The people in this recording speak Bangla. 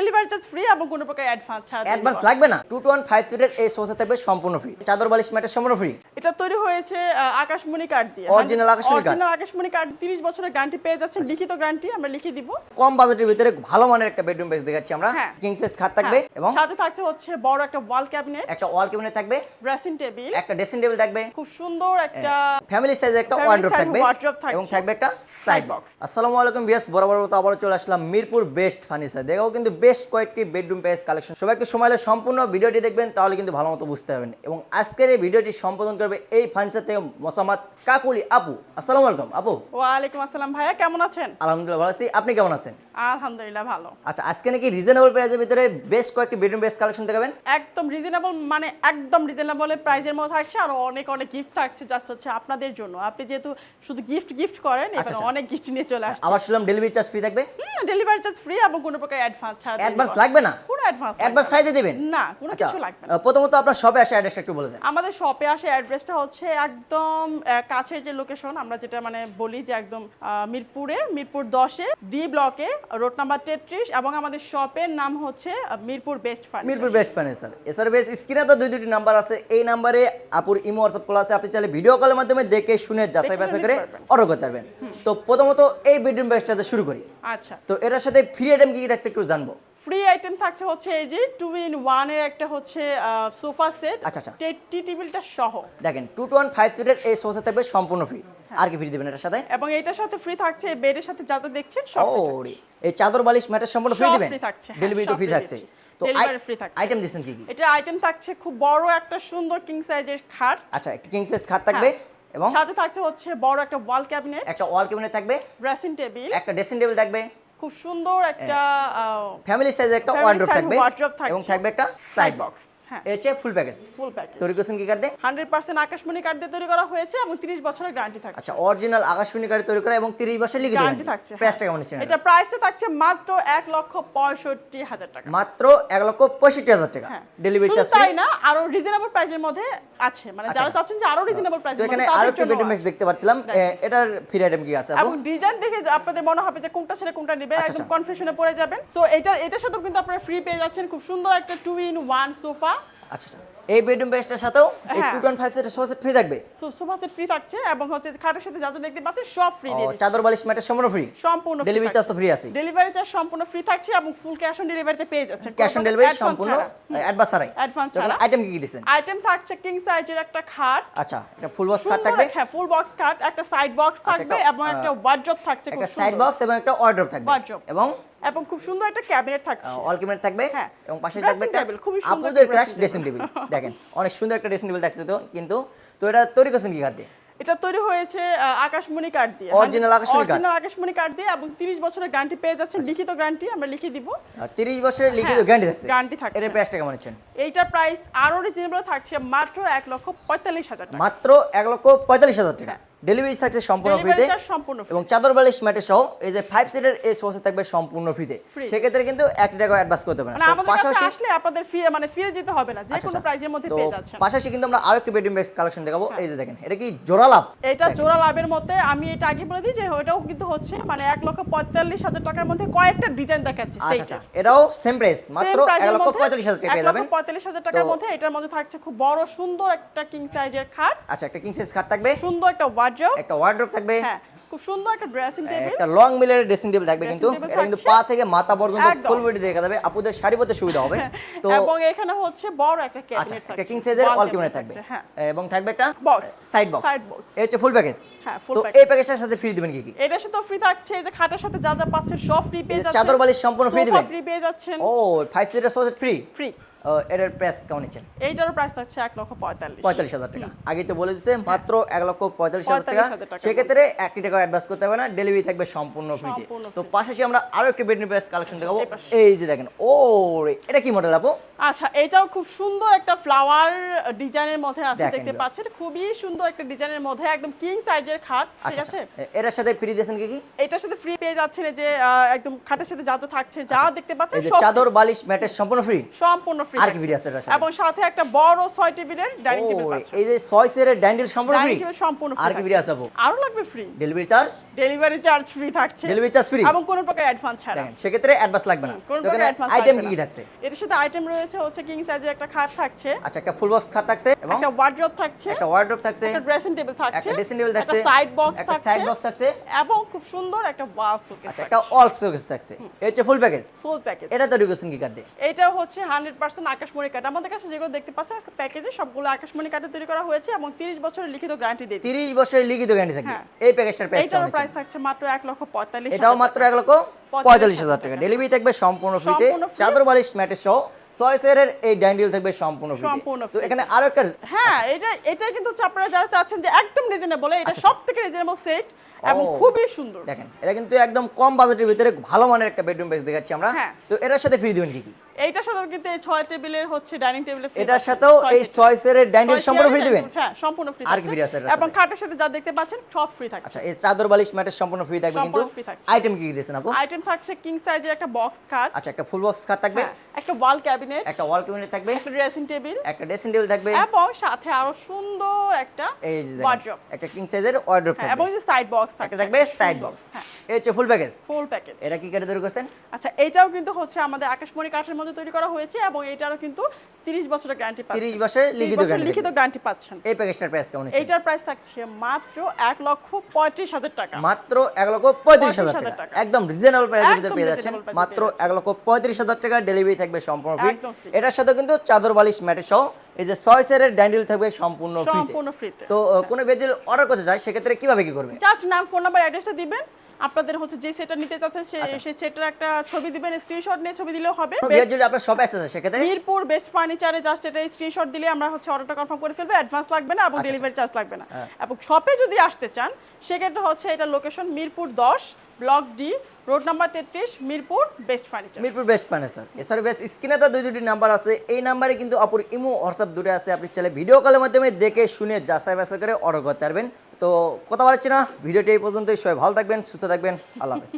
ডেলিভারি চার্জ ফ্রি এবং কোনো প্রকার অ্যাডভান্স ছাড়া অ্যাডভান্স লাগবে না। টু টু ওয়ান ফাইভ সিটের এই সোফা থাকবে সম্পূর্ণ ফ্রি চাদর বালিশ ম্যাটের সম্পূর্ণ ফ্রি এটা তৈরি হয়েছে আকাশমণি দিয়ে। Original আকাশমণি card। অরিজিনাল আকাশমণি কার্ড 30 বছরের গ্যারান্টি পেয়ে যাচ্ছেন। লিখিত গ্যারান্টি আমরা লিখে দিব। কম বাজেটের ভিতরে ভালো মানের একটা বেডরুম বেস দেখাচ্ছি আমরা। কিং সাইজ খাট থাকবে হ্যাঁ, এবং সাথে থাকছে হচ্ছে বড় একটা ওয়াল ক্যাবিনেট একটা ওয়াল ক্যাবিনেট থাকবে। ড্রেসিং টেবিল একটা ড্রেসিং টেবিল থাকবে। খুব সুন্দর একটা ফ্যামিলি সাইজের একটা ওয়ার্ড্রপ থাকবে এবং থাকবে একটা সাইড বক্স আসসালামু আলাইকুম বিয়াস বরাবর মতো আবারও চলে আসলাম মিরপুর বেস্ট ফার্নিচার দেখাও কিন্তু বেশ কয়েকটি বেডরুম পেস কালেকশন সবাই একটু সময় সম্পূর্ণ ভিডিওটি দেখবেন তাহলে কিন্তু ভালো মতো বুঝতে পারবেন। এবং আজকের এই ভিডিওটি সম্পাদন করবে এই ফার্নিচার থেকে মোসাম্মদ কাকুলি। আপু আসসালামু আলাইকুম। আপু? ওয়ালাইকুম আসসালাম ভাইয়া কেমন আছেন? আলহামদুলিল্লাহ ভালো আছি। আপনি কেমন আছেন? আলহামদুলিল্লাহ ভালো। আচ্ছা আজকে নাকি রিজনেবল প্রাইসের ভিতরে বেশ কয়েকটি বেডরুম বেস কালেকশন দেখাবেন? একদম রিজনেবল মানে একদম রিজনেবল প্রাইসের মধ্যে থাকছে আর অনেক অনেক গিফট থাকছে জাস্ট হচ্ছে আপনাদের জন্য। আপনি যেহেতু শুধু গিফট গিফট করেন এখানে আচ্ছা। অনেক গিফট নিয়ে চলে আসছে আবার শুনলাম ডেলিভারি চার্জ ফ্রি থাকবে? ডেলিভারি চার্জ ফ্রি এবং কোনো প্রকার অ্যাডভান্স ছাড়া অ্যাডভান্স লাগবে না? কোনো অ্যাডভান্স অ্যাডভান্স সাইজে দিবেন? না কোনো আচ্ছা কিছু লাগবে না। প্রথমত আপনার শপে আসে অ্যাড্রেসটা একটু বলে দেন। আমাদের শপে আসে অ্যাড্রেসটা হচ্ছে একদম কাছের যে লোকেশন আমরা যেটা মানে বলি যে একদম মিরপুরে মিরপুর দশে ডি ব্লকে রোড নাম্বার তেত্রিশ এবং আমাদের শপের নাম হচ্ছে Mirpur best furniture Mirpur best furniture এছাড়া বেশ স্ক্রিনে তো দুই দুটি নাম্বার আছে। এই নাম্বারে আপুর ইমো হোয়াটসঅ্যাপ কল আছে। আপনি চাইলে ভিডিও কলের মাধ্যমে দেখে শুনে যাচাই বাছাই করে অর্ডার করতে পারবেন। তো প্রথমত এই বেডরুম বেস্টটাতে শুরু করি। আচ্ছা। তো এটার সাথে ফ্রি আইটেম কি কি থাকছে একটু জানব। ফ্রি আইটেম থাকছে হচ্ছে এই যে টু ইন ওয়ানের একটা হচ্ছে সোফা সেট আচ্ছা, আচ্ছা। টি টেবিলটা সহ। দেখেন টু টু ওয়ান ফাইভ সিটের এই সোফা থাকবে সম্পূর্ণ ফ্রি আর কি ফ্রি দেবেন এটার সাথে? এবং এটার সাথে ফ্রি থাকছে বেডের সাথে যা যা দেখছেন সব ও এই চাদর বালিশ ম্যাটের সম্পূর্ণ ফ্রি দিবেন? থাকছে, হ্যাঁ, ডেলিভারি তো ফ্রি থাকছে। তো। আইটেম দিচ্ছেন কি কি? এটা আইটেম থাকছে খুব বড় একটা সুন্দর কিং সাইজের খাট। আচ্ছা একটা কিং সাইজ খাট থাকবে এবং সাথে থাকছে হচ্ছে বড় একটা ওয়াল ক্যাবিনেট একটা ওয়াল ক্যাবিনেট থাকবে। ড্রেসিং টেবিল একটা ড্রেসিং টেবিল থাকবে। খুব সুন্দর একটা ফ্যামিলি সাইজের একটা ওয়ার্ড্রপ থাকবে এবং থাকবে একটা সাইড বক্স হ্যাঁ। ফুল প্যাকেজ ফুল প্যাকেজ তৈরি করছেন কি কার্ডে হান্ড্রেড পার্সেন্ট আকাশমণি কার্ড দিয়ে তৈরি করা হয়েছে এবং তিরিশ বছরের গ্যারান্টি থাকছে। আচ্ছা অরিজিনাল আকাশমণি কার্ড তৈরি করা এবং 30 বছর লিখিত গ্যারান্টি থাকছে হ্যাঁ। প্রাইসটা কেমন নিচ্ছেন এটা প্রাইসটা থাকছে মাত্র এক লক্ষ পঁয়ষট্টি হাজার টাকা। মাত্র এক লক্ষ পঁয়ষট্টি হাজার টাকা। হ্যাঁ। ডেলিভারি চার্জ তাই না আরও রিজনেবল প্রাইসের মধ্যে আছে। মানে যারা আচ্ছা। চাচ্ছেন যে আরও রিজনেবল তো প্রাইসের এখানে আরও দেখতে পাচ্ছিলাম। এটার ফ্রি আইটেম কি আছে এবং ডিজাইন দেখে আপনাদের মনে হবে যে কোনটা ছেড়ে কোনটা নেবেন আচ্ছা, একদম আচ্ছা। কনফিউশনে পড়ে যাবেন। তো এটা এটার সাথেও কিন্তু আপনারা ফ্রি পেয়ে যাচ্ছেন। খুব সুন্দর একটা টু ইন ওয়ান সোফা আচ্ছা আচ্ছা এই বেডরুম বেস্টের সাথেও এই হ্যাঁ। টু টোয়েন্টি ফাইভ সেটের সোফা সেট ফ্রি থাকবে? সোফা সেট ফ্রি থাকছে এবং হচ্ছে খাটের সাথে যা যা দেখতে পাচ্ছেন সব ফ্রি দিয়ে। চাদর বালিশ ম্যাটের সম্পূর্ণ ফ্রি সম্পূর্ণ ডেলিভারি চার্জ তো ফ্রি আছে ডেলিভারি চার্জ সম্পূর্ণ ফ্রি থাকছে এবং ফুল ক্যাশ অন ডেলিভারিতে পেয়ে যাচ্ছেন। ক্যাশ অন ডেলিভারি সম্পূর্ণ অ্যাডভান্স ছাড়াই। অ্যাডভান্স ছাড়া। আইটেম কি কি দিচ্ছেন আইটেম থাকছে কিং সাইজের একটা খাট। আচ্ছা এটা ফুল বক্স খাট থাকবে? হ্যাঁ ফুল বক্স খাট একটা সাইড বক্স আচ্ছা, থাকবে এবং একটা ওয়ার্ড্রপ থাকছে একটা সাইড বক্স এবং একটা অর্ডার থাকবে। এবং? এবং খুব সুন্দর একটা ক্যাবিনেট থাকছে। অল ক্যাবিনেট থাকবে হ্যাঁ। এবং পাশে থাকবে একটা খুবই সুন্দর একটা ক্রাশ ড্রেসিং টেবিল দেখেন অনেক সুন্দর একটা ড্রেসিং টেবিল থাকছে তো কিন্তু তো এটা তৈরি করছেন কি খাদ্যে এটা তৈরি হয়েছে আকাশমণি কার্ড দিয়ে। অরিজিনাল আকাশমণি কাঠ। অরিজিনাল আকাশমণি কার্ড দিয়ে এবং 30 বছরের গ্যারান্টি পেয়ে যাচ্ছেন লিখিত গ্যারান্টি আমরা লিখে দিব। তিরিশ বছরের লিখিত হ্যাঁ, গ্যারান্টি থাকছে। গ্যারান্টি থাকছে। এর প্রাইসটা কেমন হচ্ছে এইটার প্রাইস আরও রিজনেবল থাকছে মাত্র এক লক্ষ পঁয়তাল্লিশ হাজার টাকা। মাত্র এক লক্ষ পঁয়তাল্লিশ হাজার টাকা। ডেলিভারি থাকছে সম্পূর্ণ ফ্রিতে। এবং চাদর বালিশ ম্যাটে সহ এই যে ফাইভ সিটের এই সোসে থাকবে সম্পূর্ণ ফ্রিতে সেক্ষেত্রে কিন্তু এক টাকা অ্যাডভান্স করতে হবে না। মানে পাশাপাশি আসলে আপনাদের ফি মানে ফিরে যেতে হবে না যে আচ্ছা, কোনো আচ্ছা। প্রাইজের মধ্যে পেয়ে যাচ্ছেন। পাশাপাশি কিন্তু আমরা আরও একটি বেডরুম বেক্স কালেকশন দেখাবো। এই যে দেখেন এটা কি জোড়া লাভ? এটা জোড়া লাভের মধ্যে আমি এটা আগে বলে দিই যে ওটাও কিন্তু হচ্ছে মানে এক লক্ষ পঁয়তাল্লিশ হাজার টাকার মধ্যে কয়েকটা ডিজাইন দেখাচ্ছে আচ্ছা আচ্ছা। এটাও সেম প্রাইস মাত্র এক লক্ষ পঁয়তাল্লিশ হাজার টাকা পেয়ে যাবেন। পঁয়তাল্লিশ হাজার টাকার মধ্যে এটার মধ্যে থাকছে খুব বড় সুন্দর একটা কিং সাইজের খাট। আচ্ছা একটা কিং সাইজ খাট থাকবে। সুন্দর একটা ওয়ার্ড্রোব একটা ওয়ার্ড্রোব থাকবে। হ্যাঁ খুব সুন্দর একটা ড্রেসিং টেবিল একটা লং মিলের ড্রেসিং টেবিল থাকবে কিন্তু। এটা কিন্তু পা থেকে মাথা পর্যন্ত ফুল বডি দেখা যাবে আপুদের শাড়ি পরতে সুবিধা হবে। তো এবং এখানে হচ্ছে বড় একটা আচ্ছা ক্যাবিনেট একটা কিং সাইজের অল ক্যাবিনেট থাকবে। হ্যাঁ। এবং থাকবে একটা Box, side box side box। এই হচ্ছে ফুল প্যাকেজ হ্যাঁ, full তো এই প্যাকেজটার সাথে ফ্রি দিবেন কি কি? এটার সাথে ফ্রি থাকছে। এই যে খাটের সাথে যা যা পাচ্ছেন সব ফ্রি পেয়ে যাচ্ছেন। চাদর বালিশ সম্পূর্ণ free দিবেন? ফ্রি পেয়ে যাচ্ছেন। ও ফাইভ সিটের সোসেট ফ্রি ফ্রি এটার প্রাইস কেমন নিচ্ছেন? এইটারও প্রাইস থাকছে এক লক্ষ পঁয়তাল্লিশ। পঁয়তাল্লিশ হাজার টাকা। আগে তো বলে দিচ্ছে মাত্র এক লক্ষ পঁয়তাল্লিশ হাজার টাকা। 45,000 টাকার সেক্ষেত্রে একটি টাকা অ্যাডভান্স করতে হবে না ডেলিভারি থাকবে সম্পূর্ণ ফ্রিতে তো। পাশাপাশি আমরা আরও একটি বেডরুম প্রাইস কালেকশন দেখাবো। এই যে দেখেন ও এটা কি মডেল আপু? আচ্ছা এটাও খুব সুন্দর একটা ফ্লাওয়ার ডিজাইনের মধ্যে আছে দেখতে পাচ্ছেন। খুবই সুন্দর একটা ডিজাইনের মধ্যে একদম কিং সাইজের খাট ঠিক আচ্ছা আছে? আচ্ছা। এটার সাথে ফ্রি দিয়েছেন কি কি? এটার সাথে ফ্রি পেয়ে যাচ্ছেন যে একদম খাটের সাথে যা যা থাকছে যা দেখতে পাচ্ছেন চাদর বালিশ ম্যাটের সম্পূর্ণ ফ্রি সম্পূর্ণ এবং কোনো প্রকার সেক্ষেত্রে লাগবে না। কোনো রয়েছে কিং একটা খাট থাকছে। আচ্ছা একটা ফুল বক্স খাট থাকছে একটা থাকছে। থাকছে। সাইড বক্স সাইড বক্স থাকছে। এবং খুব সুন্দর একটা থাকছে। ফুল ফুল প্যাকেজ এটা তো কি এটা হচ্ছে 100% আছেন আকাশমণি কাট আমাদের কাছে যেগুলো দেখতে পাচ্ছেন আজকে প্যাকেজে সবগুলো আকাশমণি কাটে তৈরি করা হয়েছে এবং 30 বছরের লিখিত গ্যারান্টি দিয়ে তিরিশ বছরের লিখিত গ্যারান্টি থাকে হ্যাঁ। এই প্যাকেজটার প্রাইস এটার প্রাইস থাকছে মাত্র এক লক্ষ 45 এটাও মাত্র এক লক্ষ 45 হাজার টাকা। ডেলিভারি থাকবে সম্পূর্ণ ফ্রিতে চাদর বালিশ ম্যাটের সহ। সয়সেরের এই থাকবে সম্পূর্ণ সম্পূর্ণ তো এখানে আরও একটা হ্যাঁ এটা এটা কিন্তু আপনারা যারা চাচ্ছেন যে একদম রিজনেবল এটা আচ্ছা, আচ্ছা। সবথেকে রিজনেবল সেট এবং খুবই সুন্দর। দেখেন এটা কিন্তু একদম কম বাজেটের ভিতরে ভালো মানের একটা বেডরুম বেস দেখাচ্ছি আমরা। হ্যাঁ। তো এটার সাথে ফ্রি দিবেন কি? এইটার সাথে কিন্তু এই ছয় টেবিলের হচ্ছে ডাইনিং টেবিলের এটার সাথেও এই ড্যান্ডিল সম্পূর্ণ ফ্রি দিবেন? হ্যাঁ সম্পূর্ণ ফ্রি আর কি free আছে এবং? খাটের সাথে যা দেখতে পাচ্ছেন সব ফ্রি থাকছে। আচ্ছা এই চাদর বালিশ ম্যাটের সম্পূর্ণ ফ্রি থাকবে কিন্তু। আইটেম কি কি দিয়েছেন আপু? আইটেম থাকছে কিং সাইজের একটা বক্স খাট আচ্ছা একটা ফুল বক্স খাট থাকবে? একটা ওয়াল ক্যাবিনেট একটা ওয়াল ক্যাবিনেট থাকবে? একটা ড্রেসিং টেবিল একটা ড্রেসিং টেবিল থাকবে? এবং সাথে আরও সুন্দর একটা ওয়ার্ড্রপ একটা কিং সাইজের ওয়ার্ড্রপ হ্যাঁ এবং যে সাইড বক্স থাকছে। থাকবে সাইড বক্স এই হচ্ছে ফুল প্যাকেজ ফুল প্যাকেজ এটা কি কাটে তৈরি করছেন? আচ্ছা এইটাও কিন্তু হচ্ছে আমাদের আকাশমণি কাঠের মধ্যে তৈরি করা হয়েছে এবং এটারও কিন্তু 30 বছরের গ্যারান্টি পাচ্ছেন 30 বছরের লিখিত guarantee লিখিত গ্যারান্টি পাচ্ছেন। এই প্যাকেজটার প্রাইস কেমন এইটার প্রাইস থাকছে মাত্র এক লক্ষ পঁয়ত্রিশ হাজার টাকা। মাত্র এক লক্ষ পঁয়ত্রিশ হাজার টাকা। একদম রিজনেবল প্রাইসের ভিতরে পেয়ে যাচ্ছেন। মাত্র পেয়ে এক লক্ষ পঁয়ত্রিশ হাজার টাকা ডেলিভারি থাকবে সম্পূর্ণ ফ্রি এটার সাথে কিন্তু চাদর বালিশ ম্যাটে সহ এই যে ছয় সেরের ড্যান্ডিল থাকবে সম্পূর্ণ ফ্রি সম্পূর্ণ ফ্রিতে তো। কোনো বেজিল অর্ডার করতে চায় সেক্ষেত্রে কীভাবে কি করবে? জাস্ট নাম ফোন নাম্বার অ্যাড্রেসটা দিবেন। আপনাদের হচ্ছে যে সেটটা নিতে চাচ্ছেন সে আচ্ছা। সেই সেটার একটা ছবি দিবেন স্ক্রিনশট নিয়ে ছবি দিলেও হবে। যদি আপনার শপে আসতে চায় সেক্ষেত্রে? মিরপুর বেস্ট ফার্নিচারে জাস্ট এটা স্ক্রিনশট দিলে আমরা হচ্ছে অর্ডারটা কনফার্ম করে ফেলব অ্যাডভান্স লাগবে না এবং আচ্ছা, ডেলিভারি চার্জ লাগবে না। হ্যাঁ। এবং শপে যদি আসতে চান সেক্ষেত্রে হচ্ছে এটা লোকেশন মিরপুর দশ ব্লক ডি রোড নাম্বার তেত্রিশ Mirpur best furniture Mirpur best furniture এছাড়া বেশ স্ক্রিনে তো দুই দুটি নাম্বার আছে। এই নাম্বারে কিন্তু অপর ইমো হোয়াটসঅ্যাপ দুটো আছে। আপনি চাইলে ভিডিও কলের মাধ্যমে দেখে শুনে যাচাই বাছাই করে অর্ডার করতে পারবেন। তো কথা বলছি না। ভিডিওটি এই পর্যন্তই। সবাই ভালো থাকবেন সুস্থ থাকবেন। আল্লাহ হাফেজ।